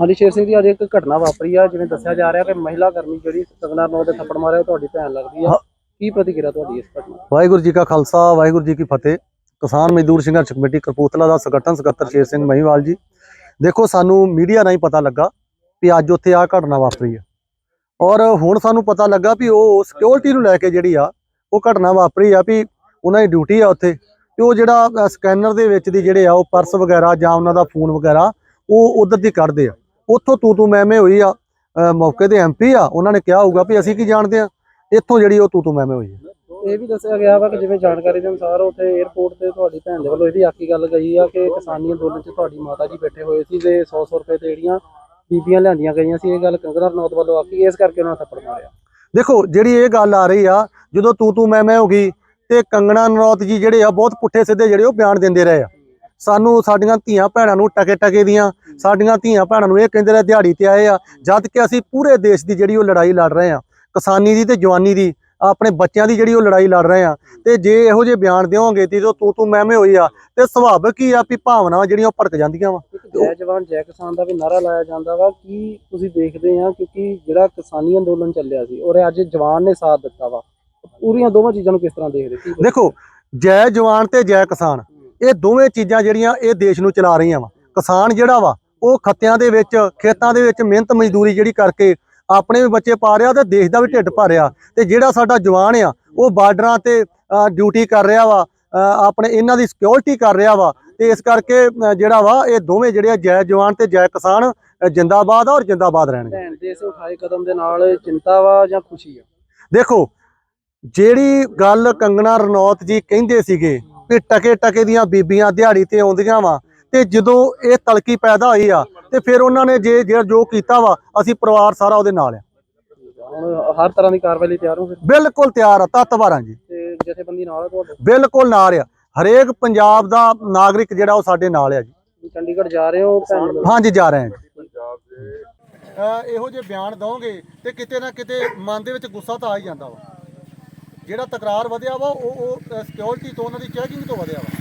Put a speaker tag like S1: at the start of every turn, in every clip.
S1: ਹਾਂਜੀ ਸ਼ੇਰ ਸਿੰਘ ਜੀ ਅੱਜ ਇੱਕ ਘਟਨਾ ਵਾਪਰੀ ਆ ਜਿਵੇਂ ਦੱਸਿਆ ਜਾ ਰਿਹਾ ਕਿ ਮਹਿਲਾ ਕਰਮੀ ਜਿਹੜੀ ਕੰਗਨਾ ਰਣੌਤ ਦੇ ਥੱਪੜ ਮਾਰਿਆ ਉਹ ਤੁਹਾਡੀ ਭੈਣ ਲੱਗਦੀ ਆ। ਕੀ ਪ੍ਰਤੀਕਿਰਿਆ ਤੁਹਾਡੀ ਇਸ ਘਟਨਾ?
S2: ਵਾਹਿਗੁਰੂ ਜੀ ਕਾ ਖਾਲਸਾ ਵਾਹਿਗੁਰੂ ਜੀ ਕੀ ਫਤਿਹ। ਕਿਸਾਨ ਮਜ਼ਦੂਰ ਸੰਘਰਸ਼ ਕਮੇਟੀ ਕਪੂਰਥਲਾ ਦਾ ਸੰਗਠਨ ਸਕੱਤਰ ਸ਼ੇਰ ਸਿੰਘ ਮਹੀਵਾਲ ਜੀ। ਦੇਖੋ ਸਾਨੂੰ ਮੀਡੀਆ ਰਾਹੀਂ ਪਤਾ ਲੱਗਾ ਵੀ ਅੱਜ ਉੱਥੇ ਆ ਘਟਨਾ ਵਾਪਰੀ ਆ। ਔਰ ਹੁਣ ਸਾਨੂੰ ਪਤਾ ਲੱਗਾ ਵੀ ਉਹ ਸਿਕਿਉਰਿਟੀ ਨੂੰ ਲੈ ਕੇ ਜਿਹੜੀ ਆ ਉਹ ਘਟਨਾ ਵਾਪਰੀ ਆ ਵੀ ਉਹਨਾਂ ਦੀ ਡਿਊਟੀ ਆ ਉੱਥੇ। ਤੇ ਉਹ ਜਿਹੜਾ ਸਕੈਨਰ ਦੇ ਵਿੱਚ ਦੀ ਜਿਹੜੇ ਆ ਉਹ ਪਰਸ ਵਗੈਰਾ ਜਾਂ ਉਹਨਾਂ ਦਾ ਫੋਨ ਵਗੈਰਾ ਉਹ ਉਧਰ ਦੀ ਕੱਢਦੇ ਆ। ਉੱਥੋਂ ਤੂੰ ਤੂੰ ਮੈਂ ਮੈਂ ਹੋਈ ਆ ਮੌਕੇ ਦੇ ਐਮਪੀ ਆ ਉਹਨਾਂ ਨੇ ਕਿਹਾ ਹੋਊਗਾ ਵੀ ਅਸੀਂ ਕੀ ਜਾਣਦੇ ਆ ਇੱਥੋਂ ਜਿਹੜੀ ਉਹ ਤੂੰ ਤੂੰ ਮੈਂ ਮੈਂ ਹੋਈ ਆ।
S1: ਇਹ ਵੀ ਦੱਸਿਆ ਗਿਆ ਵਾ ਕਿ ਜਿਵੇਂ ਜਾਣਕਾਰੀ ਦੇ ਅਨੁਸਾਰ ਉੱਥੇ 에ਅਰਪੋਰਟ ਤੇ ਤੁਹਾਡੀ ਭੈਣ ਦੇ ਵੱਲੋਂ ਇਹਦੀ ਆਖੀ ਗੱਲ ਗਈ ਆ ਕਿ ਕਿਸਾਨੀ ਅੰਦੋਲਨ 'ਚ ਤੁਹਾਡੀ ਮਾਤਾ ਜੀ ਬੈਠੇ ਹੋਏ ਸੀ ਤੇ 100-100 ਰੁਪਏ ਤੇ ਜਿਹੜੀਆਂ ਬੀਬੀਆਂ ਲਿਆਂਦੀਆਂ ਗਈਆਂ ਸੀ ਇਹ ਗੱਲ ਕੰਗਨਾ ਰਣੌਤ ਵੱਲੋਂ ਆਖੀ ਇਸ ਕਰਕੇ ਉਹਨਾਂ ਥੱਪੜ ਮਾਰਿਆ।
S2: ਦੇਖੋ ਜਿਹੜੀ ਇਹ ਗੱਲ ਆ ਰਹੀ ਆ ਜਦੋਂ ਤੂੰ ਤੂੰ ਮੈਂ ਮੈਂ ਹੋ ਗਈ ਤੇ ਕੰਗਣਾ ਨਰੌਤ ਜੀ ਜਿਹੜੇ ਆ ਬਹੁਤ ਪੁੱਠੇ ਸਿੱਧੇ ਜਿਹੜੇ ਉਹ ਬਿਆਨ ਦਿੰਦੇ ਰਹੇ ਆ। ਸਾਨੂੰ ਸਾਡੀਆਂ ਧੀਆਂ ਭੈਣਾਂ ਨੂੰ ਟਕੇ ਟਕੇ ਦੀਆਂ ਸਾਡੀਆਂ ਧੀਆਂ ਭੈਣਾਂ ਨੂੰ ਇਹ ਕਹਿੰਦੇ ਰਹੇ ਦਿਹਾੜੀ ਤੇ ਆਏ ਆ ਜਦ ਕਿ ਅਸੀਂ ਪੂਰੇ ਦੇਸ਼ ਦੀ ਜਿਹੜੀ ਉਹ ਲੜਾਈ ਲੜ ਰਹੇ ਆ ਕਿਸਾਨੀ ਦੀ ਤੇ ਜਵਾਨੀ ਦੀ ਆਪਣੇ ਬੱਚਿਆਂ ਦੀ ਜਿਹੜੀ ਉਹ ਲੜਾਈ ਲੜ ਰਹੇ ਆ। ਤੇ ਜੇ ਇਹੋ ਜਿਹੇ ਬਿਆਨ ਦਿਓਗੇ ਤੇ ਜਦੋਂ ਤੂੰ ਤੂੰ ਮੈਂ ਮੈਂ ਹੋਈ ਆ ਤੇ ਸੁਭਾਵਿਕ ਹੀ ਆ ਵੀ ਭਾਵਨਾਵਾਂ ਜਿਹੜੀਆਂ ਉਹ ਭੜਕ ਜਾਂਦੀਆਂ ਵਾ?
S1: ਜੈ ਜਵਾਨ ਜੈ ਕਿਸਾਨ ਦਾ ਵੀ ਨਾਰਾ ਲਾਇਆ ਜਾਂਦਾ ਵਾ ਕੀ ਤੁਸੀਂ ਦੇਖਦੇ ਆ ਕਿਉਂਕਿ ਜਿਹੜਾ ਕਿਸਾਨੀ ਅੰਦੋਲਨ ਚੱਲਿਆ ਸੀ ਔਰ ਅੱਜ ਜਵਾਨ ਨੇ ਸਾਥ ਦਿੱਤਾ ਵਾ। ਪੂਰੀਆਂ ਦੋਵਾਂ ਚੀਜ਼ਾਂ ਨੂੰ ਕਿਸ ਤਰ੍ਹਾਂ ਦੇਖਦੇ
S2: ਦੇਖੋ ਜੈ ਜਵਾਨ ਤੇ ਜੈ ਕਿਸਾਨ। ਇਹ ਦੋਵੇਂ ਚੀਜ਼ਾਂ ਜਿਹੜੀਆਂ ਇਹ ਦੇਸ਼ ਨੂੰ ਚਲਾ ਰਹੀਆਂ ਵਾ। ਕਿਸਾਨ ਜਿਹੜਾ ਵਾ ਉਹ ਖੱਤਿਆਂ ਦੇ ਵਿੱਚ ਖੇਤਾਂ ਦੇ ਵਿੱਚ ਮਿਹਨਤ ਮਜ਼ਦੂਰੀ ਜਿਹੜੀ ਕਰਕੇ ਆਪਣੇ ਵੀ ਬੱਚੇ ਪਾ ਰਿਹਾ ਤੇ ਦੇਸ਼ ਦਾ ਵੀ ਢਿੱਡ ਭਰ ਰਿਹਾ। ਤੇ ਜਿਹੜਾ ਸਾਡਾ ਜਵਾਨ ਆ ਉਹ ਬਾਰਡਰਾਂ ਤੇ ਡਿਊਟੀ ਕਰ ਰਿਹਾ ਵਾ ਆਪਣੇ ਇਹਨਾਂ ਦੀ ਸਿਕਿਉਰਿਟੀ ਕਰ ਰਿਹਾ ਵਾ। ਤੇ ਇਸ ਕਰਕੇ ਜਿਹੜਾ ਵਾ ਇਹ ਦੋਵੇਂ ਜਿਹੜੇ ਜੈ ਜਵਾਨ ਤੇ ਜੈ ਕਿਸਾਨ ਜਿੰਦਾਬਾਦ ਆ ਔਰ ਜਿੰਦਾਬਾਦ ਰਹਿਣਗੇ।
S1: ਭੈਣ ਦੇ ਇਸ ਉਠਾਏ ਕਦਮ ਦੇ ਨਾਲ ਚਿੰਤਾ ਵਾ ਜਾਂ ਖੁਸ਼ੀ ਆ?
S2: ਦੇਖੋ ਜਿਹੜੀ ਗੱਲ ਕੰਗਣਾ ਰਣੌਤ ਜੀ ਕਹਿੰਦੇ ਸੀਗੇ ਵੀ ਟਕੇ ਟਕੇ ਦੀਆਂ ਬੀਬੀਆਂ ਦਿਹਾੜੀ ਤੇ ਆਉਂਦੀਆਂ ਵਾ ਤੇ ਜਦੋਂ ਇਹ ਤਲਕੀ ਪੈਦਾ ਹੋਈ ਆ ਤੇ ਫਿਰ ਉਹਨਾਂ ਨੇ ਜੇ ਜਿਹੜਾ ਜੋ ਕੀਤਾ ਵਾ ਅਸੀਂ ਪਰਿਵਾਰ ਸਾਰਾ ਉਹਦੇ ਨਾਲ ਆ।
S1: ਹੁਣ ਹਰ ਤਰ੍ਹਾਂ ਦੀ ਕਾਰਵਾਈ ਲਈ ਤਿਆਰ ਹੋ ਫਿਰ?
S2: ਬਿਲਕੁਲ ਤਿਆਰ ਆ ਤਤਵਾਰਾਂ ਜੀ।
S1: ਤੇ ਜਥੇਬੰਦੀ ਨਾਲ ਆ ਤੁਹਾਡੇ?
S2: ਬਿਲਕੁਲ ਨਾਲ ਆ। ਹਰੇਕ ਪੰਜਾਬ ਦਾ ਨਾਗਰਿਕ ਜਿਹੜਾ ਉਹ ਸਾਡੇ ਨਾਲ ਆ ਜੀ।
S1: ਚੰਡੀਗੜ੍ਹ ਜਾ ਰਹੇ ਹੋ ਭੈਣ ਨੂੰ
S2: ਹਾਂਜੀ ਜਾ ਰਹੇ ਹਾਂ ਜੀ। ਇਹੋ ਜਿਹੇ ਬਿਆਨ ਦਵੋਗੇ ਤੇ ਕਿਤੇ ਨਾ ਕਿਤੇ ਮਨ ਦੇ ਵਿੱਚ ਗੁੱਸਾ ਤਾਂ ਆ ਹੀ ਜਾਂਦਾ ਵਾ। ਜਿਹੜਾ ਤਕਰਾਰ ਵਧਿਆ ਵਾ ਉਹ ਉਹ ਸਿਕਿਉਰਿਟੀ ਤੋਂ ਉਹਨਾਂ ਦੀ ਚੈਕਿੰਗ ਤੋਂ ਵਧਿਆ ਵਾ।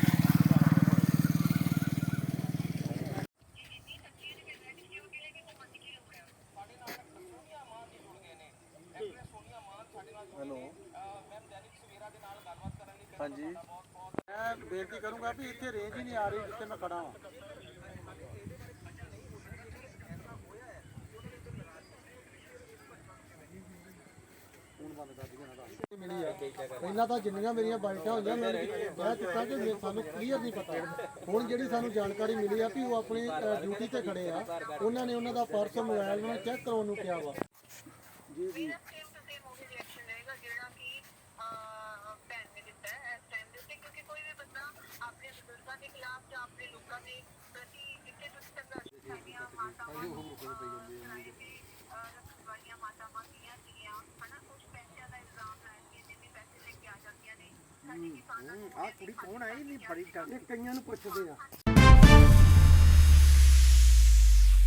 S2: ਹਾਂਜੀ। ਮੈਂ ਬੇਨਤੀ ਕਰੂੰਗਾ ਵੀ ਇੱਥੇ ਰੇਂਜ ਹੀ ਨਹੀਂ ਆ ਰਹੀ ਜਿੱਥੇ ਮੈਂ ਖੜਾ ਹਾਂ ਮਿਲੀ ਆ ਪਹਿਲਾਂ ਤਾਂ ਜਿੰਨੀਆਂ ਮੇਰੀਆਂ ਬਾਈਟਾਂ ਹੋਈਆਂ ਮੈਂ ਕਹਿ ਕਿ ਮੇ- ਸਾਨੂੰ ਕਲੀਅਰ ਨਹੀਂ ਪਤਾ। ਹੁਣ ਜਿਹੜੀ ਸਾਨੂੰ ਜਾਣਕਾਰੀ ਮਿਲੀ ਆ ਵੀ ਉਹ ਆਪਣੀ ਡਿਊਟੀ ਤੇ ਖੜੇ ਆ। ਉਹਨਾਂ ਨੇ ਉਹਨਾਂ ਦਾ ਪਰਸ ਮੋਬਾਈਲ ਨੂੰ ਚੈੱਕ ਕਰਾਉਣ ਨੂੰ ਕਿਹਾ ਵਾ।
S3: ਆ ਕੁੜੀ ਕੌਣ ਹੈ? ਇਹ ਨਹੀਂ ਬੜੀ
S2: ਇਹ ਕਈਆਂ ਨੂੰ ਪੁੱਛਦੇ ਆ।